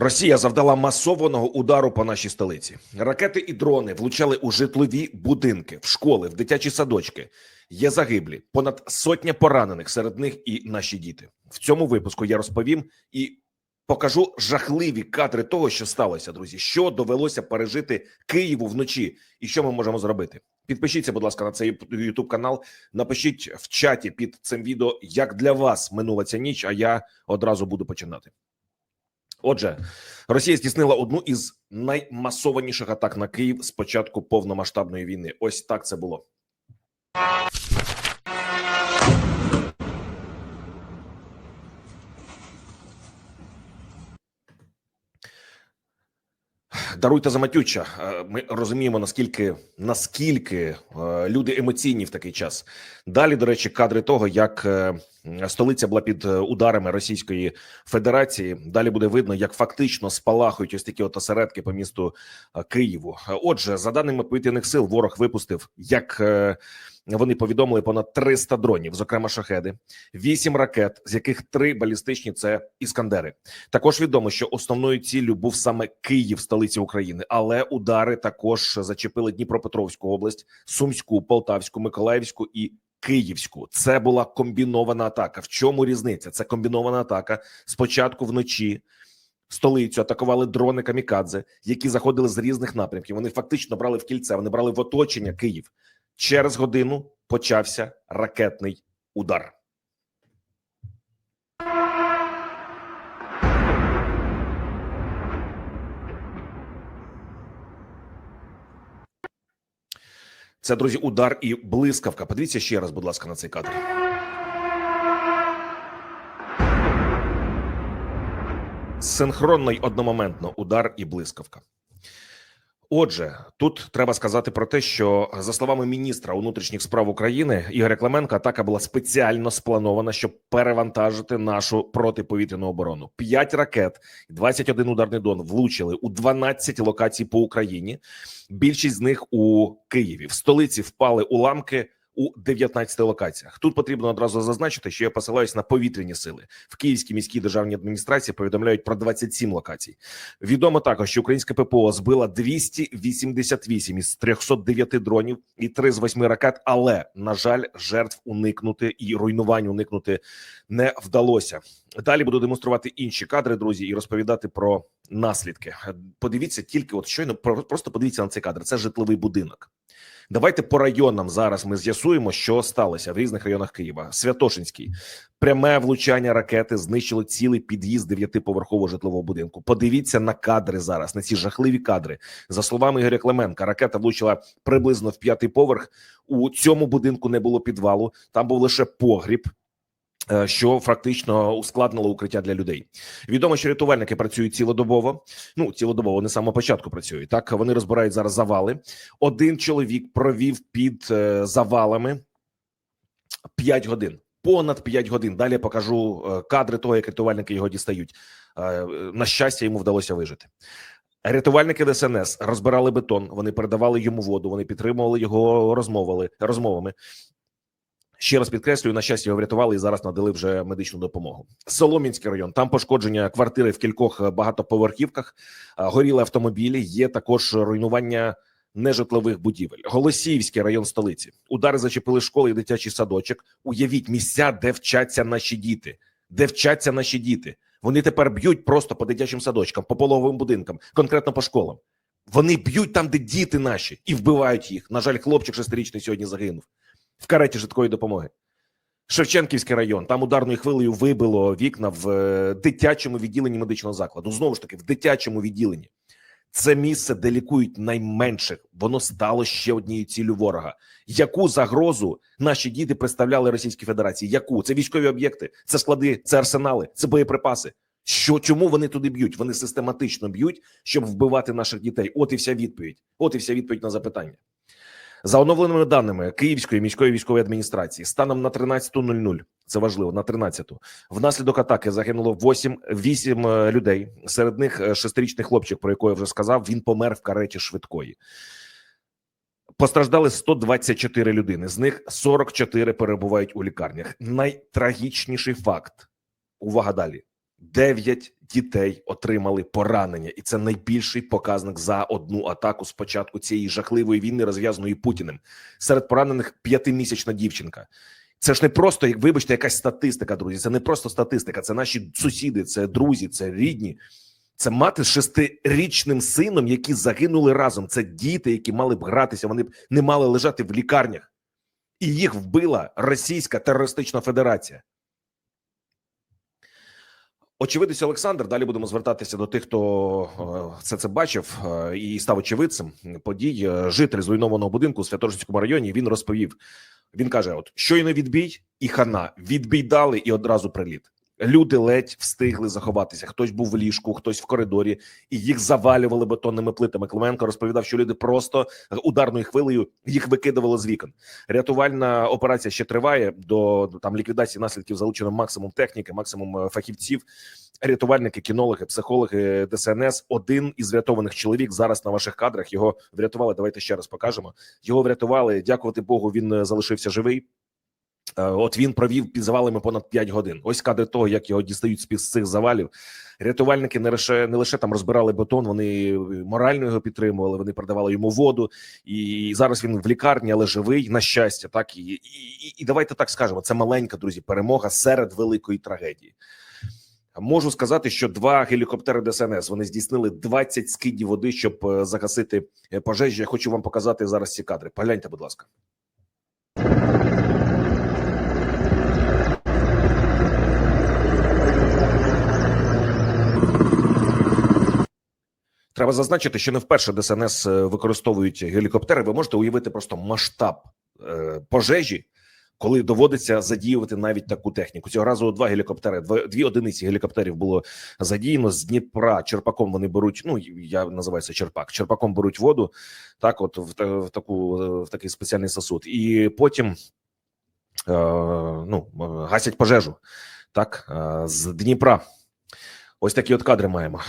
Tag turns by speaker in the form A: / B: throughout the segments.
A: Росія завдала масованого удару по нашій столиці. Ракети і дрони влучали у житлові будинки, в школи, в дитячі садочки. Є загиблі, понад сотня поранених, серед них і наші діти. В цьому випуску я розповім і покажу жахливі кадри того, що сталося, друзі. Що довелося пережити Києву вночі, і що ми можемо зробити. Підпишіться, будь ласка, на цей YouTube канал. Напишіть в чаті під цим відео, як для вас минула ця ніч. А я одразу буду починати. Отже, Росія здійснила одну із наймасованіших атак на Київ з початку повномасштабної війни. Ось так це було. Даруйте за матюча. Е, Ми розуміємо наскільки наскільки е, люди емоційні в такий час. Далі, до речі, кадри того, як е, столиця була під ударами Російської Федерації. Далі буде видно, як фактично спалахують ось такі от осередки по місту Києву. Отже, за даними повітряних сил, ворог випустив як. Вони повідомили понад 300 дронів, зокрема шахеди, 8 ракет, з яких 3 балістичні це іскандери. Також відомо, що основною ціллю був саме Київ, столиця України, але удари також зачепили Дніпропетровську область, Сумську, Полтавську, Миколаївську і Київську. Це була комбінована атака. В чому різниця? Це комбінована атака. Спочатку вночі столицю атакували дрони камікадзе, які заходили з різних напрямків. Вони фактично брали в кільце. Вони брали в оточення Київ. Через годину почався ракетний удар. Це друзі, удар і блискавка. Подивіться ще раз, будь ласка, на цей кадр. Синхронно й одномоментно удар і блискавка. Отже, тут треба сказати про те, що за словами міністра внутрішніх справ України Ігоря Клименка, атака була спеціально спланована, щоб перевантажити нашу протиповітряну оборону. П'ять ракет, 21 ударний дон влучили у 12 локацій по Україні. Більшість з них у Києві. В столиці впали уламки. У 19 локаціях тут потрібно одразу зазначити, що я посилаюсь на повітряні сили в Київській міській державній адміністрації. Повідомляють про 27 локацій. Відомо також, що українське ППО збила 288 із 309 дронів і 3 з 8 ракет. Але на жаль, жертв уникнути і руйнувань уникнути не вдалося. Далі буду демонструвати інші кадри, друзі, і розповідати про наслідки. Подивіться тільки, от щойно просто подивіться на цей кадр. Це житловий будинок. Давайте по районам зараз ми з'ясуємо, що сталося в різних районах Києва. Святошинський пряме влучання ракети знищило цілий під'їзд дев'ятиповерхового житлового будинку. Подивіться на кадри зараз, на ці жахливі кадри. За словами Ігоря Клименка, ракета влучила приблизно в п'ятий поверх. У цьому будинку не було підвалу, там був лише погріб. Що фактично ускладнило укриття для людей. Відомо, що рятувальники працюють цілодобово. Ну цілодобово вони з початку працюють. Так вони розбирають зараз завали. Один чоловік провів під е, завалами 5 годин, понад 5 годин. Далі покажу е, кадри того, як рятувальники його дістають. Е, на щастя, йому вдалося вижити. Рятувальники ДСНС розбирали бетон. Вони передавали йому воду. Вони підтримували його розмовами розмовами. Ще раз підкреслюю, на щастя, його врятували і зараз надали вже медичну допомогу. Солом'янський район там пошкодження квартири в кількох багатоповерхівках, горіли автомобілі. Є також руйнування нежитлових будівель. Голосіївський район столиці. Удари зачепили школи і дитячий садочок. Уявіть місця, де вчаться наші діти, де вчаться наші діти. Вони тепер б'ють просто по дитячим садочкам, по пологовим будинкам, конкретно по школам. Вони б'ють там, де діти наші, і вбивають їх. На жаль, хлопчик шестирічний сьогодні загинув в кареті житкої допомоги. Шевченківський район там ударною хвилею вибило вікна в дитячому відділенні медичного закладу. Знову ж таки, в дитячому відділенні це місце, де лікують найменших. Воно стало ще однією ціллю ворога. Яку загрозу наші діти представляли Російській Федерації? Яку це військові об'єкти, це склади, це арсенали, це боєприпаси. Що чому вони туди б'ють? Вони систематично б'ють, щоб вбивати наших дітей. От і вся відповідь. От і вся відповідь на запитання. За оновленими даними Київської міської військової адміністрації, станом на 13.00, це важливо, на 13-ту, внаслідок атаки загинуло 8, 8 людей. Серед них шестирічний хлопчик, про якого я вже сказав, він помер в кареті швидкої. Постраждали 124 людини. З них 44 перебувають у лікарнях. Найтрагічніший факт. Увага далі. Дев'ять дітей отримали поранення, і це найбільший показник за одну атаку з початку цієї жахливої війни, розв'язаної Путіним. Серед поранених п'ятимісячна дівчинка. Це ж не просто, як вибачте, якась статистика, друзі. Це не просто статистика. Це наші сусіди, це друзі, це рідні. Це мати з шестирічним сином, які загинули разом. Це діти, які мали б гратися. Вони б не мали лежати в лікарнях, і їх вбила Російська терористична Федерація. Очевидець Олександр. Далі будемо звертатися до тих, хто це це бачив е, і став очевидцем подій. Е, Житель зруйнованого будинку у Святошинському районі. Він розповів. Він каже: От щойно відбій і хана відбій дали, і одразу приліт. Люди ледь встигли заховатися. Хтось був в ліжку, хтось в коридорі, і їх завалювали бетонними плитами. Клименко розповідав, що люди просто ударною хвилею їх викидували з вікон. Рятувальна операція ще триває. До там ліквідації наслідків залучено максимум техніки, максимум е, фахівців. Рятувальники, кінологи, психологи ДСНС. Один із врятованих чоловік зараз на ваших кадрах його врятували. Давайте ще раз покажемо. Його врятували. Дякувати Богу. Він е, залишився живий. Е, От він провів під завалами понад 5 годин. Ось кадри того, як його дістають з цих завалів. Рятувальники не лише не лише там розбирали бетон, вони морально його підтримували. Вони продавали йому воду, і зараз він в лікарні, але живий на щастя. Так і, і, і, і давайте так скажемо. Це маленька друзі, перемога серед великої трагедії. Можу сказати, що два гелікоптери ДСНС вони здійснили 20 скидів води, щоб е, загасити е, пожежі. Я хочу вам показати зараз ці кадри. Погляньте, будь ласка. Треба зазначити, що не вперше ДСНС е, використовують гелікоптери. Ви можете уявити просто масштаб е, пожежі, коли доводиться задіювати навіть таку техніку. Цього разу два гелікоптери, дві одиниці гелікоптерів було задіяно з Дніпра. Черпаком вони беруть. Ну я називаю це черпак. Черпаком беруть воду, так, от в, в таку в такий спеціальний сосуд, і потім е, ну гасять пожежу так е, з Дніпра. Ось такі от кадри маємо.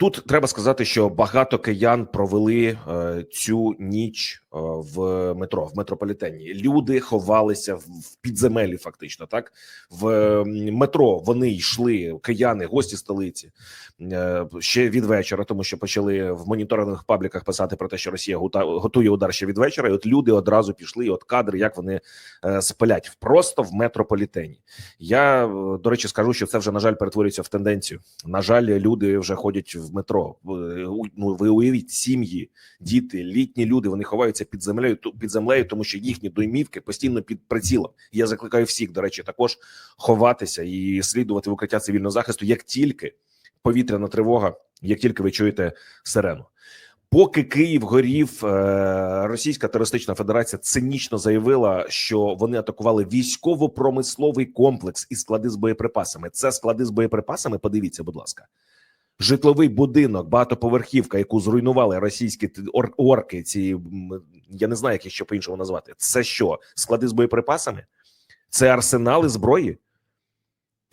A: Е, Тут треба сказати, що багато киян провели е, цю ніч е, в метро в метрополітені. Люди ховалися в, підземелі. Фактично, так в м, метро вони йшли кияни, гості столиці е, ще від вечора, тому що почали в моніторингових пабліках писати про те, що Росія гута, готує удар ще від вечора. І от люди одразу пішли. І от кадри, як вони е, спалять просто в метрополітені. Я е, до речі скажу, що це вже на жаль перетворюється в тенденцію. На жаль, люди вже ходять в метро. Ви- Ну ви уявіть сім'ї, діти, літні люди. Вони ховаються під землею під землею, тому що їхні домівки постійно під прицілом. Я закликаю всіх, до речі, також ховатися і слідувати в укриття цивільного захисту, як тільки повітряна тривога, як тільки ви чуєте сирену. Поки Київ горів, е, Російська терористична федерація цинічно заявила, що вони атакували військово-промисловий комплекс і склади з боєприпасами. Це склади з боєприпасами. Подивіться, будь ласка, житловий будинок, багатоповерхівка, яку зруйнували російські ор- орки. Ці я не знаю, як їх ще по іншому назвати. Це що? Склади з боєприпасами? Це арсенали зброї?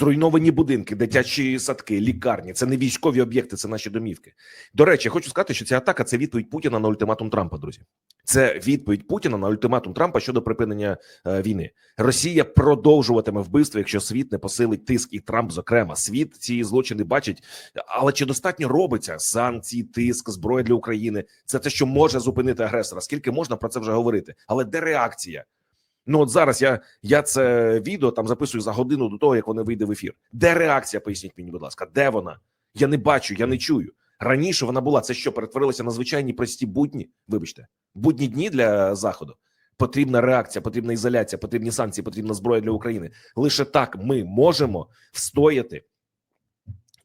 A: Зруйновані будинки, дитячі садки, лікарні. Це не військові об'єкти, це наші домівки. До речі, я хочу сказати, що ця атака це відповідь Путіна на ультиматум Трампа. Друзі, це відповідь Путіна на ультиматум Трампа щодо припинення е, війни. Росія продовжуватиме вбивство, якщо світ не посилить тиск, і Трамп, зокрема, світ ці злочини бачить. Але чи достатньо робиться санкції, тиск, зброя для України? Це те, що може зупинити агресора. Скільки можна про це вже говорити? Але де реакція? Ну от зараз я, я це відео там записую за годину до того, як воно вийде в ефір. Де реакція? Поясніть мені, будь ласка, де вона? Я не бачу, я не чую. Раніше вона була. Це що перетворилося на звичайні прості будні? Вибачте, будні дні для заходу. Потрібна реакція, потрібна ізоляція, потрібні санкції, потрібна зброя для України. Лише так ми можемо встояти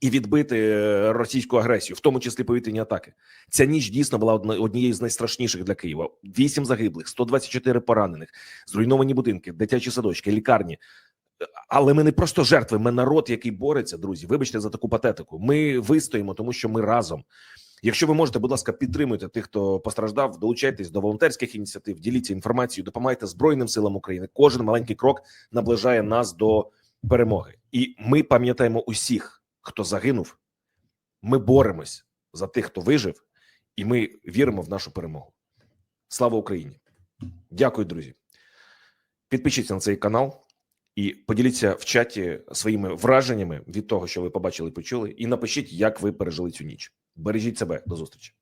A: і відбити е, російську агресію, в тому числі повітряні атаки. Ця ніч дійсно була однією з найстрашніших для Києва. Вісім загиблих, 124 поранених, зруйновані будинки, дитячі садочки, лікарні. Але ми не просто жертви, ми народ, який бореться, друзі. Вибачте за таку патетику. Ми вистоїмо, тому що ми разом. Якщо ви можете, будь ласка, підтримуйте тих, хто постраждав, долучайтесь до волонтерських ініціатив, діліться інформацією, допомагайте Збройним силам України. Кожен маленький крок наближає нас до перемоги, і ми пам'ятаємо усіх, хто загинув. Ми боремось за тих, хто вижив, і ми віримо в нашу перемогу. Слава Україні! Дякую, друзі. Підпишіться на цей канал. І поділіться в чаті своїми враженнями від того, що ви побачили і почули, і напишіть, як ви пережили цю ніч. Бережіть себе до зустрічі.